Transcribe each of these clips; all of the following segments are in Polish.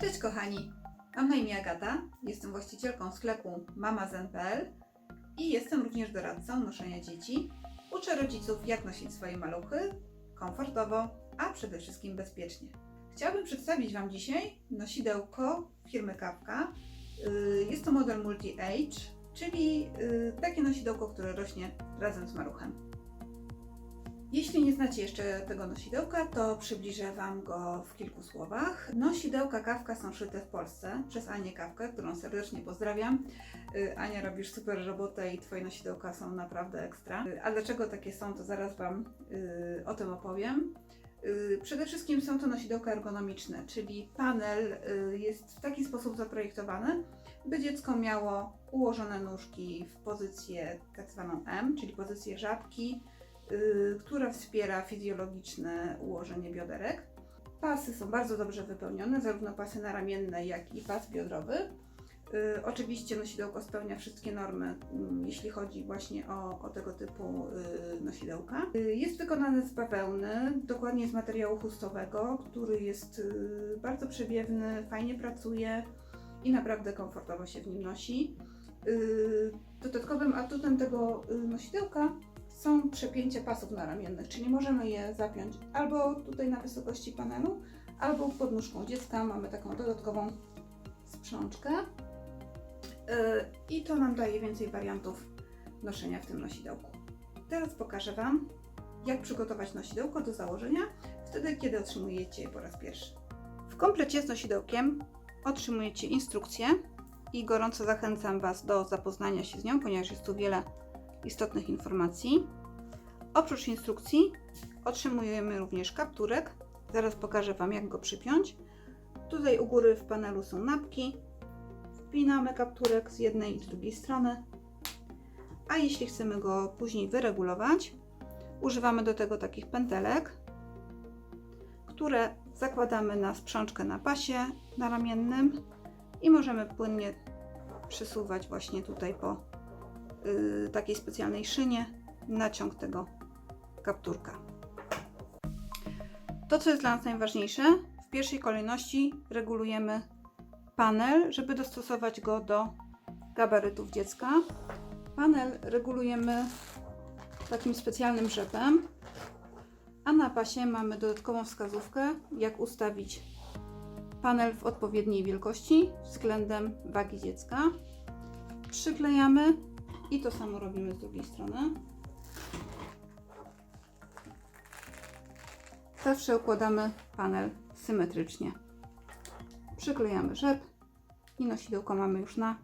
Cześć kochani, mam na imię Agata, jestem właścicielką sklepu mamazen.pl i jestem również doradcą noszenia dzieci. Uczę rodziców jak nosić swoje maluchy komfortowo, a przede wszystkim bezpiecznie. Chciałabym przedstawić Wam dzisiaj nosidełko firmy Kawka. Yy, Jest to model multi-age, czyli yy, takie nosidełko, które rośnie razem z maluchem. Jeśli nie znacie jeszcze tego nosidełka, to przybliżę Wam go w kilku słowach. Nosidełka Kawka są szyte w Polsce przez Anię Kawkę, którą serdecznie pozdrawiam. Y, Ania, robisz super robotę i Twoje nosidełka są naprawdę ekstra. Y, A dlaczego takie są, to zaraz Wam y, o tym opowiem. Przede wszystkim są to nosidełka ergonomiczne, czyli panel jest w taki sposób zaprojektowany, by dziecko miało ułożone nóżki w pozycję tak zwaną M, czyli pozycję żabki, która wspiera fizjologiczne ułożenie bioderek. Pasy są bardzo dobrze wypełnione, zarówno pasy naramienne, jak i pas biodrowy. Y, Oczywiście nosidełko spełnia wszystkie normy, mm, jeśli chodzi właśnie o, o tego typu y, nosidełka. Y, Jest wykonane z bawełny, dokładnie z materiału chustowego, który jest y, bardzo przewiewny, fajnie pracuje i naprawdę komfortowo się w nim nosi. Y, Dodatkowym atutem tego y, nosidełka są przepięcia pasów naramiennych, czyli możemy je zapiąć albo tutaj na wysokości panelu, albo pod nóżką dziecka. Mamy taką dodatkową sprzączkę. Yy, I to nam daje więcej wariantów noszenia w tym nosidełku. Teraz pokażę Wam, jak przygotować nosidełko do założenia, wtedy kiedy otrzymujecie je po raz pierwszy. W komplecie z nosidełkiem otrzymujecie instrukcję i gorąco zachęcam Was do zapoznania się z nią, ponieważ jest tu wiele istotnych informacji. Oprócz instrukcji otrzymujemy również kapturek. Zaraz pokażę Wam, jak go przypiąć. Tutaj u góry w panelu są napki. Wpinamy kapturek z jednej i z drugiej strony. A jeśli chcemy go później wyregulować, używamy do tego takich pętelek, które zakładamy na sprzączkę na pasie naramiennym i możemy płynnie przesuwać właśnie tutaj po takiej specjalnej szynie naciąg tego kapturka. To, co jest dla nas najważniejsze, w pierwszej kolejności regulujemy panel, żeby dostosować go do gabarytów dziecka. Panel regulujemy takim specjalnym rzepem, a na pasie mamy dodatkową wskazówkę, jak ustawić panel w odpowiedniej wielkości względem wagi dziecka. Przyklejamy i to samo robimy z drugiej strony. Zawsze układamy panel symetrycznie. Przyklejamy rzep i nosidełko mamy już na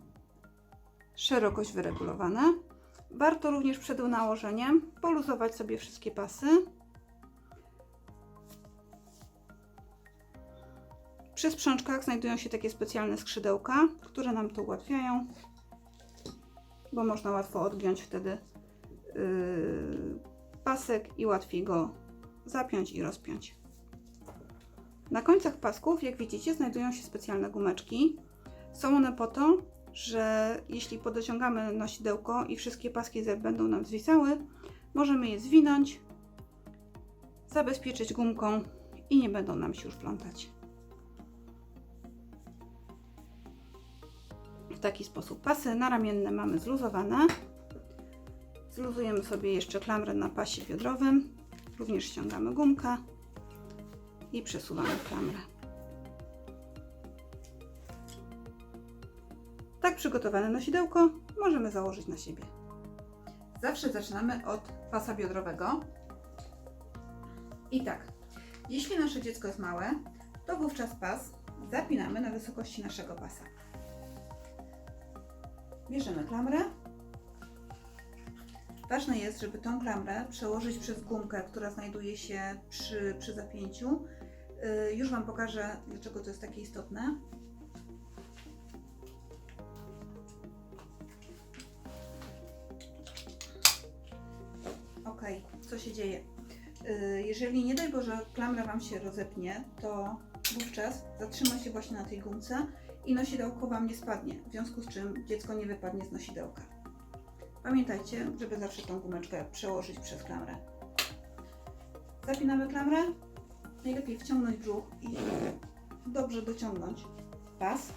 szerokość wyregulowane. Warto również przed nałożeniem poluzować sobie wszystkie pasy. Przy sprzączkach znajdują się takie specjalne skrzydełka, które nam to ułatwiają, bo można łatwo odgiąć wtedy yy, pasek i łatwiej go zapiąć i rozpiąć. Na końcach pasków, jak widzicie, znajdują się specjalne gumeczki. Są one po to, że jeśli podociągamy nosidełko i wszystkie paski będą nam zwisały, możemy je zwinąć, zabezpieczyć gumką i nie będą nam się już plątać. Taki sposób pasy naramienne mamy zluzowane. Zluzujemy sobie jeszcze klamrę na pasie biodrowym. Również ściągamy gumkę i przesuwamy klamrę. Tak przygotowane nosidełko możemy założyć na siebie. Zawsze zaczynamy od pasa biodrowego. I tak, jeśli nasze dziecko jest małe, to wówczas pas zapinamy na wysokości naszego pasa. Bierzemy klamrę. Ważne jest, żeby tą klamrę przełożyć przez gumkę, która znajduje się przy, przy zapięciu. Yy, już Wam pokażę, dlaczego to jest takie istotne. Ok, co się dzieje? Yy, Jeżeli nie daj Boże klamra Wam się rozepnie, to wówczas zatrzyma się właśnie na tej gumce i nosidełko Wam nie spadnie, w związku z czym dziecko nie wypadnie z nosidełka. Pamiętajcie, żeby zawsze tą gumeczkę przełożyć przez klamrę. Zapinamy klamrę. Najlepiej wciągnąć brzuch i dobrze dociągnąć pas.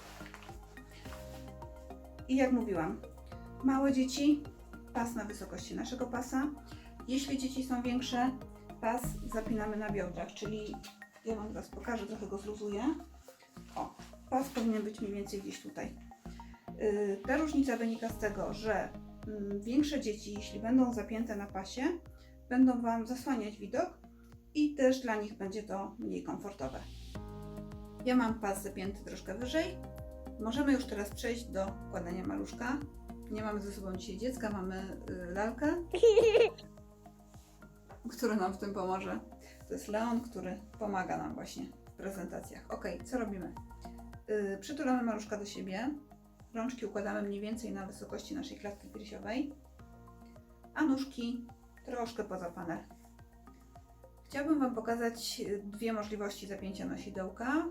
I jak mówiłam, małe dzieci, pas na wysokości naszego pasa. Jeśli dzieci są większe, pas zapinamy na biodrach, czyli ja Wam teraz pokażę, trochę go zluzuję. O, pas powinien być mniej więcej gdzieś tutaj. Yy, Ta różnica wynika z tego, że mm, większe dzieci, jeśli będą zapięte na pasie, będą Wam zasłaniać widok i też dla nich będzie to mniej komfortowe. Ja mam pas zapięty troszkę wyżej. Możemy już teraz przejść do układania maluszka. Nie mamy ze sobą dzisiaj dziecka, mamy y, lalkę, który nam w tym pomoże. To jest Leon, który pomaga nam właśnie w prezentacjach. Ok, co robimy? Yy, przytulamy maluszka do siebie. Rączki układamy mniej więcej na wysokości naszej klatki piersiowej, a nóżki troszkę poza panel. Chciałabym Wam pokazać y, dwie możliwości zapięcia nosidełka.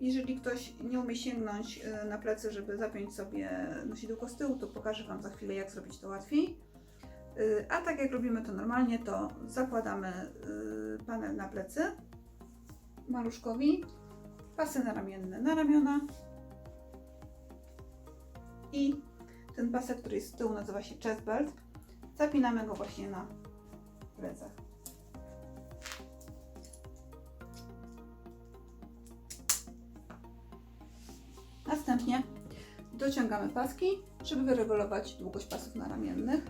Jeżeli ktoś nie umie sięgnąć y, na plecy, żeby zapiąć sobie nosidełko z tyłu, to pokażę Wam za chwilę, jak zrobić to łatwiej. Y, A tak jak robimy to normalnie, to zakładamy y, panel na plecy maluszkowi, pasy naramienne na ramiona i ten pasek, który jest z tyłu, nazywa się chest belt. Zapinamy go właśnie na plecach. Następnie dociągamy paski, żeby wyregulować długość pasów naramiennych.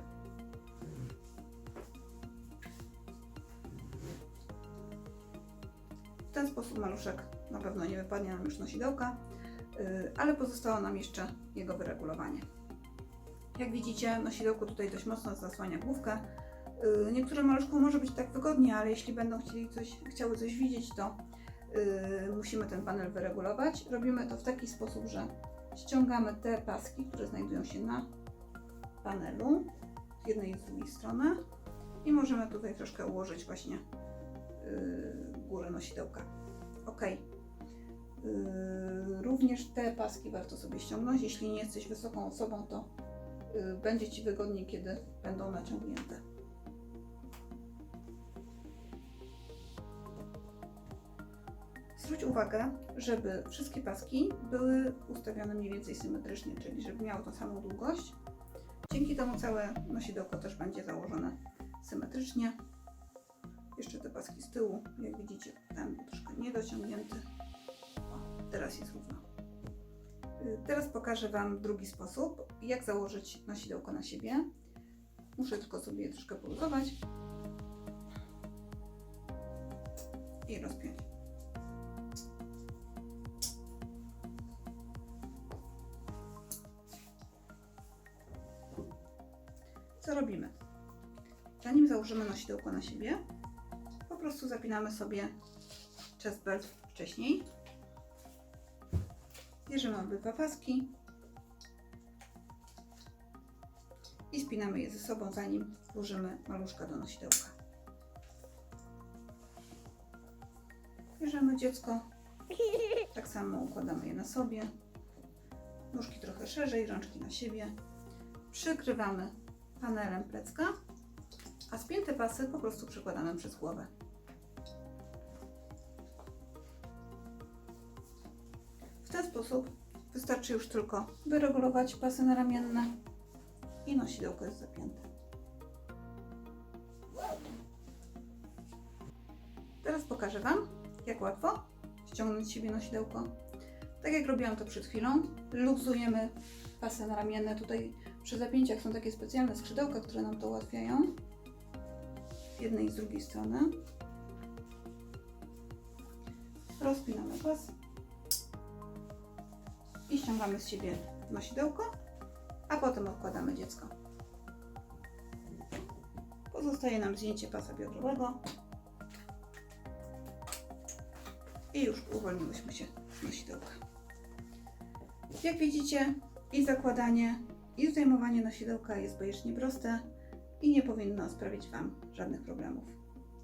W ten sposób maluszek na pewno nie wypadnie nam już nosidełka, yy, ale pozostało nam jeszcze jego wyregulowanie. Jak widzicie, nosidełko tutaj dość mocno zasłania główkę. Yy, Niektórym maluszkom może być tak wygodnie, ale jeśli będą chcieli coś, chciały coś widzieć, to yy, musimy ten panel wyregulować. Robimy to w taki sposób, że ściągamy te paski, które znajdują się na panelu z jednej i z drugiej strony i możemy tutaj troszkę ułożyć właśnie górę nosidełka. Ok. Yy, również te paski warto sobie ściągnąć. Jeśli nie jesteś wysoką osobą, to yy, będzie Ci wygodniej, kiedy będą naciągnięte. Zwróć uwagę, żeby wszystkie paski były ustawione mniej więcej symetrycznie, czyli żeby miały tą samą długość. Dzięki temu całe nosidełko też będzie założone symetrycznie. Jeszcze te paski z tyłu, jak widzicie, ten był troszkę niedociągnięty. Teraz jest równo. Y, Teraz pokażę Wam drugi sposób, jak założyć nosidełko na siebie. Muszę tylko sobie je troszkę poluzować i rozpiąć. Co robimy? Zanim założymy nosidełko na siebie, po prostu zapinamy sobie chest belt wcześniej. Bierzemy obydwa paski i spinamy je ze sobą, zanim włożymy maluszka do nosidełka. Bierzemy dziecko, tak samo układamy je na sobie. Nóżki trochę szerzej, rączki na siebie. Przykrywamy panelem plecka, a spięte pasy po prostu przykładamy przez głowę. Sposób wystarczy już tylko wyregulować pasy naramienne i nosidełko jest zapięte. Teraz pokażę Wam, jak łatwo ściągnąć siebie nosidełko. Tak jak robiłam to przed chwilą, luzujemy pasy naramienne. Tutaj przy zapięciach są takie specjalne skrzydełka, które nam to ułatwiają. Z jednej i z drugiej strony. Rozpinamy pas ściągamy z siebie nosidełko, a potem odkładamy dziecko. Pozostaje nam zdjęcie pasa biodrowego i już uwolniłyśmy się z nosidełka. Jak widzicie, i zakładanie, i zdejmowanie nosidełka jest bajecznie proste i nie powinno sprawić Wam żadnych problemów.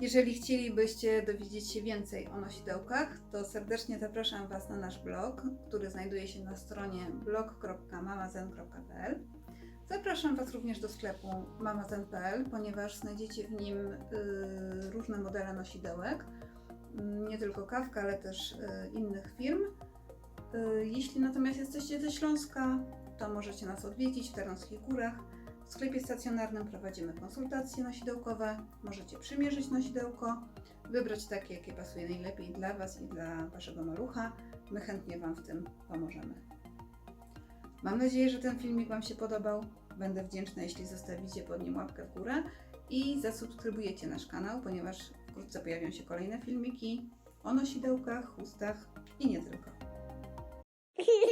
Jeżeli chcielibyście dowiedzieć się więcej o nosidełkach, to serdecznie zapraszam Was na nasz blog, który znajduje się na stronie blog.mamazen.pl. Zapraszam Was również do sklepu mamazen.pl, ponieważ znajdziecie w nim y, różne modele nosidełek, Mm, nie tylko kawka, ale też y, innych firm. Y, Jeśli natomiast jesteście ze Śląska, to możecie nas odwiedzić w Tarnowskich Górach. W sklepie stacjonarnym prowadzimy konsultacje nosidełkowe. Możecie przymierzyć nosidełko, wybrać takie, jakie pasuje najlepiej dla Was i dla Waszego malucha. My chętnie Wam w tym pomożemy. Mam nadzieję, że ten filmik Wam się podobał. Będę wdzięczna, jeśli zostawicie pod nim łapkę w górę i zasubskrybujecie nasz kanał, ponieważ wkrótce pojawią się kolejne filmiki o nosidełkach, chustach i nie tylko.